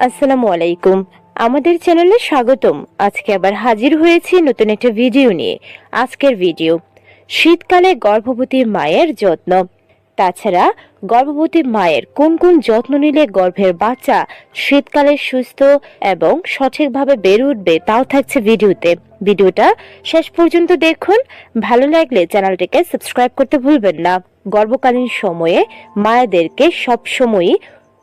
আসসালামু আলাইকুম। আমাদের চ্যানেলে স্বাগতম। আজকে আবার হাজির হয়েছি নতুন একটা ভিডিও নিয়ে। আজকের ভিডিও, শীতকালে গর্ভবতী মায়ের যত্ন। তাছাড়া গর্ভবতী মায়ের কোন কোন যত্ন নিলে গর্ভের বাচ্চা শীতকালে সুস্থ এবং সঠিকভাবে বেড়ে উঠবে তাও থাকছে ভিডিওতে। ভিডিওটা শেষ পর্যন্ত দেখুন। ভালো লাগলে চ্যানেলটিকে সাবস্ক্রাইব করতে ভুলবেন না। গর্ভকালীন সময়ে মায়েদেরকে সবসময়ই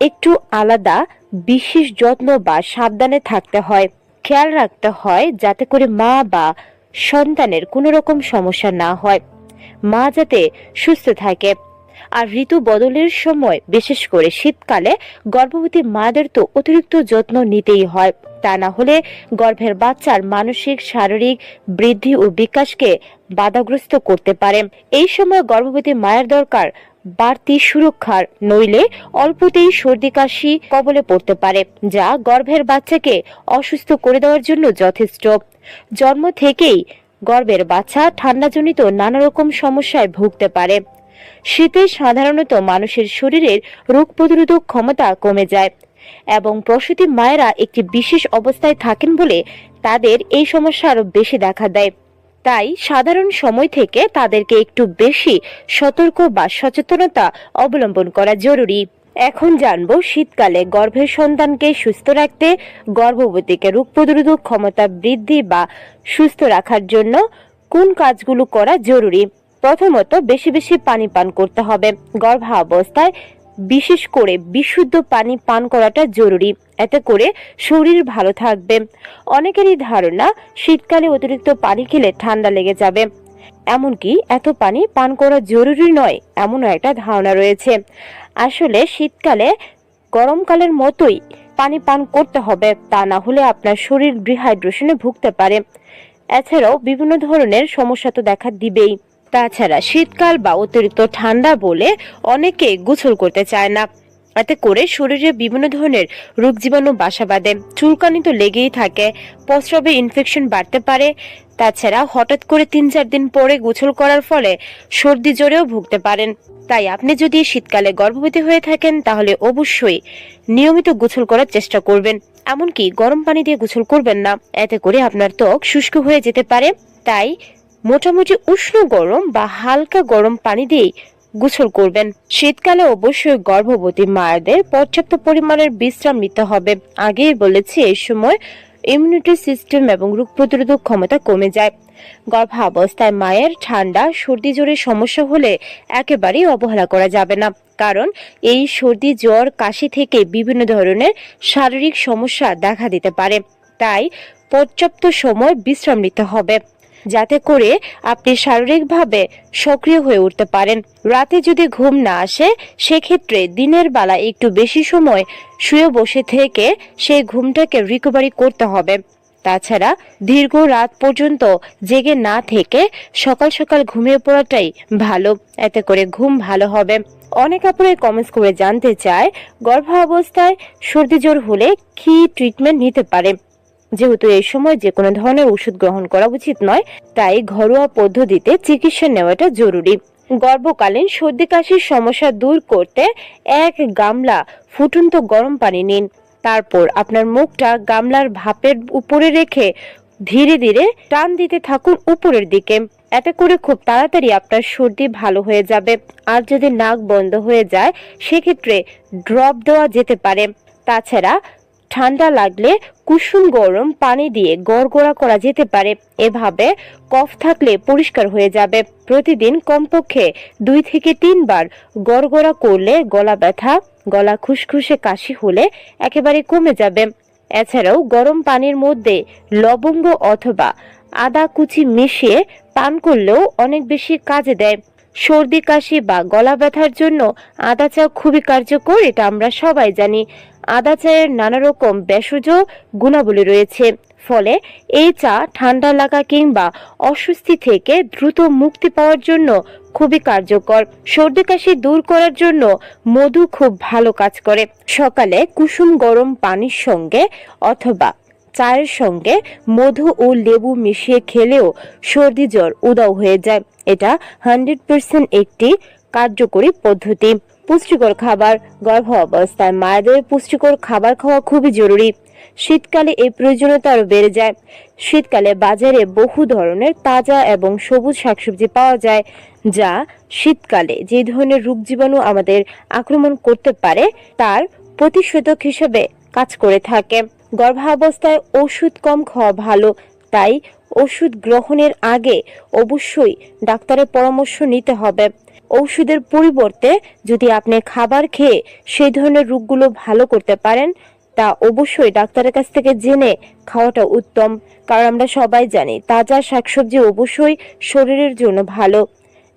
একটু আলাদা, বিশেষ যত্ন বা সাবধানে থাকতে হয়, খেয়াল রাখতে হয় যাতে করে মা বা সন্তানের কোনো রকম সমস্যা না হয়। মা যাতে সুস্থ থাকে। আর ঋতু বদলের সময়, বিশেষ করে শীতকালে, গর্ভবতী মাদের তো অতিরিক্ত যত্ন নিতেই হয়। তা না হলে গর্ভের বাচ্চার মানসিক, শারীরিক বৃদ্ধি ও বিকাশকে বাধাগ্রস্ত করতে পারে। এই সময় গর্ভবতী মায়ের দরকার বাড়তি সুরক্ষার নইলে অল্পতেই সর্দি কাশি কবলে পড়তে পারে, যা গর্ভের বাচ্চাকে অসুস্থ করে দেওয়ার জন্য যথেষ্ট। জন্ম থেকেই গর্ভের বাচ্চা ঠান্ডাজনিত নানা রকম সমস্যায় ভুগতে পারে। শীতে সাধারণত মানুষের শরীরের রোগ প্রতিরোধক ক্ষমতা কমে যায় এবং প্রসূতি মায়েরা একটি বিশেষ অবস্থায় থাকেন বলে তাদের এই সমস্যা আরও বেশি দেখা দেয়। তাই সাধারণ সময় থেকে তাদেরকে একটু বেশি সতর্ক বা সচেতনতা অবলম্বন করা জরুরি। এখন জানব শীতকালে গর্ভের সন্তানকে সুস্থ রাখতে, গর্ভবতীকে রোগ প্রতিরোধক ক্ষমতা বৃদ্ধি বা সুস্থ রাখার জন্য কোন কাজগুলো করা জরুরি? প্রথমত বেশি বেশি পানি পান করতে হবে। গর্ভাবস্থায় বিশেষ করে বিশুদ্ধ পানি পান করাটা জরুরি। এতে করে শরীর ভালো থাকবে। অনেকেরই ধারণা, শীতকালে অতিরিক্ত পানি খেলে ঠান্ডা লেগে যাবে। এমনকি এত পানি পান করা জরুরি নয়, এমনও একটা ধারণা রয়েছে। আসলে শীতকালে, গরমকালের মতোই পানি পান করতে হবে, তা না হলে আপনার শরীর ডিহাইড্রেশনে ভুগতে পারে। এছাড়াও বিভিন্ন ধরনের সমস্যা তো দেখা দিবেই। তাছাড়া শীতকাল বা অতিরিক্ত ঠান্ডা বলে অনেকে গোসল করতে চায় না। এতে করে শরীরে বিভিন্ন ধরনের রোগ জীবাণু বাসা বাঁধে। চুলকানি তো লেগেই থাকে। প্রস্রাবে ইনফেকশন বাড়তে পারে। তাছাড়া হঠাৎ করে তিন চার দিন পরে গোসল করার ফলে সর্দি জ্বরেও ভুগতে পারেন। তাই আপনি যদি শীতকালে গর্ভবতী হয়ে থাকেন, তাহলে অবশ্যই নিয়মিত গোসল করার চেষ্টা করবেন। এমনকি গরম পানি দিয়ে গোসল করবেন না। এতে করে আপনার ত্বক শুষ্ক হয়ে যেতে পারে। তাই মোটামুটি উষ্ণ গরম বা হালকা গরম পানি দিয়েই গোসল করবেন। শীতকালে অবশ্যই গর্ভবতী মায়েদের পর্যাপ্ত পরিমাণের বিশ্রাম নিতে হবে। আগেই বলেছি, এই সময় ইমিউনিটি সিস্টেম এবং রোগ প্রতিরোধক ক্ষমতা কমে যায়। গর্ভাবস্থায় মায়ের ঠান্ডা, সর্দি, জ্বরের সমস্যা হলে একেবারেই অবহেলা করা যাবে না। কারণ এই সর্দি, জ্বর, কাশি থেকে বিভিন্ন ধরনের শারীরিক সমস্যা দেখা দিতে পারে। তাই পর্যাপ্ত সময় বিশ্রাম নিতে হবে। যাতে করে আপনি শারীরিকভাবে সক্রিয় হয়ে উঠতে পারেন। রাতে যদি ঘুম না আসে, সেক্ষেত্রে দিনের বেলা একটু বেশি সময় শুয়ে বসে থেকে সেই ঘুমটাকে রিকভারি করতে হবে। তাছাড়া দীর্ঘ রাত পর্যন্ত জেগে না থেকে সকাল সকাল ঘুমিয়ে পড়াটাই ভালো। এতে করে ঘুম ভালো হবে। অনেক আপুরে কমেন্টস করে জানতে চায়, গর্ভাবস্থায় সর্দি জ্বর হলে কি ট্রিটমেন্ট নিতে পারে? যেহেতু এই সময় যে কোনো ধরনের ওষুধ গ্রহণ করা উচিত নয়, তাই ঘরোয়া পদ্ধতিতে চিকিৎসা নেওয়াটা জরুরি। গর্ভকালীন সর্দি কাশির সমস্যা দূর করতে এক গামলা ফুটন্ত গরম পানি নিন। তারপর আপনার মুখটা গামলার ভাপের উপরে রেখে ধীরে ধীরে টান দিতে থাকুন উপরের দিকে। এতে করে খুব তাড়াতাড়ি আপনার সর্দি ভালো হয়ে যাবে। আর যদি নাক বন্ধ হয়ে যায়, সেক্ষেত্রে ড্রপ দেওয়া যেতে পারে। তাছাড়া ঠান্ডা লাগলে কুসুম গরম পানি দিয়ে গড়গড়া করা যেতে পারে। এভাবে কফ থাকলে পরিষ্কার হয়ে যাবে। প্রতিদিন কমপক্ষে দুই থেকে তিনবার গড়গড়া করলে গলা ব্যথা, গলা খুসখুসে কাশি হলে একেবারে কমে যাবে। এছাড়াও গরম পানির মধ্যে লবঙ্গ অথবা আদা কুচি মিশিয়ে পান করলেও অনেক বেশি কাজে দেয়। সর্দি কাশি বা গলা ব্যথার জন্য আদা চা খুবই কার্যকর, এটা আমরা সবাই জানি। আদা চায়ের নানা রকম ভেষজ গুণাবলী রয়েছে। ফলে এই চা ঠান্ডা লাগা কিংবা অস্বস্তি থেকে দ্রুত মুক্তি পাওয়ার জন্য খুবই কার্যকর। সর্দি কাশি দূর করার জন্য মধু খুব ভালো কাজ করে। সকালে কুসুম গরম পানির সঙ্গে অথবা চায়ের সঙ্গে মধু ও লেবু মিশিয়ে খেলেও সর্দি জ্বর উদাও হয়ে যায়। এটা হান্ড্রেড পার্সেন্ট একটি কার্যকরী পদ্ধতি। পুষ্টিকর খাবার গর্ভ অবস্থায় মায়েদের পুষ্টিকর খাবার খাওয়া খুবই জরুরি। শীতকালে এই প্রয়োজনীয়তা আরও বেড়ে যায়। শীতকালে বাজারে বহু ধরনের তাজা এবং সবুজ শাকসবজি পাওয়া যায়, যা শীতকালে যে ধরনের রোগ জীবাণু আমাদের আক্রমণ করতে পারে, তার প্রতিষেধক হিসেবে কাজ করে থাকে। গর্ভাবস্থায় ওষুধ কম খাওয়া ভালো, তাই ওষুধ গ্রহণের আগে অবশ্যই ডাক্তারের পরামর্শ নিতে হবে। ওষুধের পরিবর্তে যদি আপনি খাবার খেয়ে সেই ধরনের রোগগুলো ভালো করতে পারেন, তা অবশ্যই ডাক্তারের কাছ থেকে জেনে খাওয়াটা উত্তম। কারণ আমরা সবাই জানি, তাজা শাকসবজি অবশ্যই শরীরের জন্য ভালো।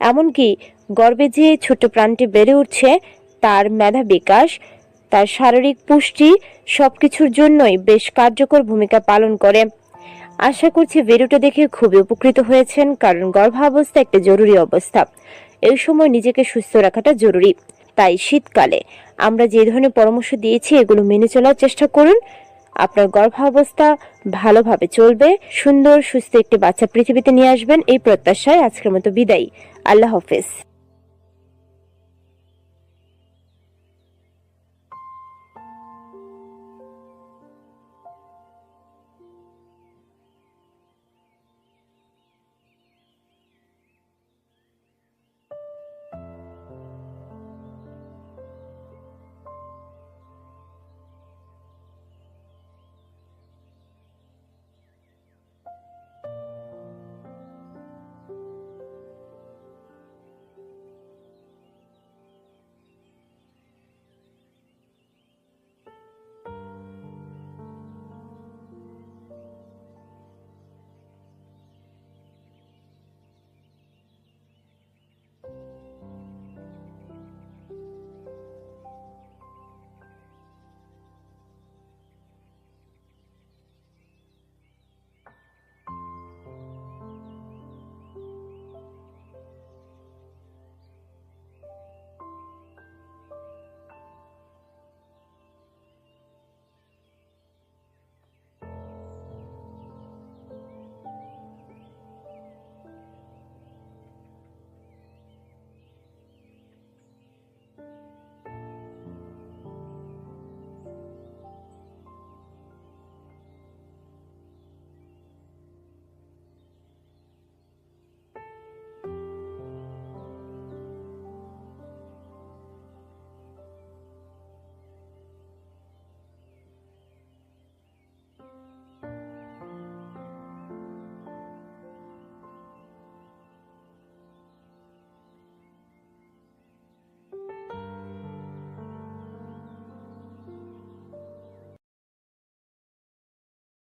এমনকি গর্বে যে ছোট প্রাণটি বেড়ে উঠছে, তার মেধা বিকাশ, তার শারীরিক পুষ্টি সব কিছুর জন্যই বেশ কার্যকর ভূমিকা পালন করে। আশা করছি ভিডিওটা দেখে খুবই উপকৃত হয়েছেন, কারণ গর্ভাবস্থা একটা জরুরি অবস্থা। এই সময় নিজেকে সুস্থ রাখাটা জরুরি। তাই শীতকালে আমরা যে ধরনের পরামর্শ দিয়েছি, এগুলো মেনে চলার চেষ্টা করুন। আপনার গর্ভাবস্থা ভালোভাবে চলবে। সুন্দর, সুস্থ একটি বাচ্চা পৃথিবীতে নিয়ে আসবেন। এই প্রত্যাশায় আজকের মতো বিদায়। আল্লাহ হাফেজ।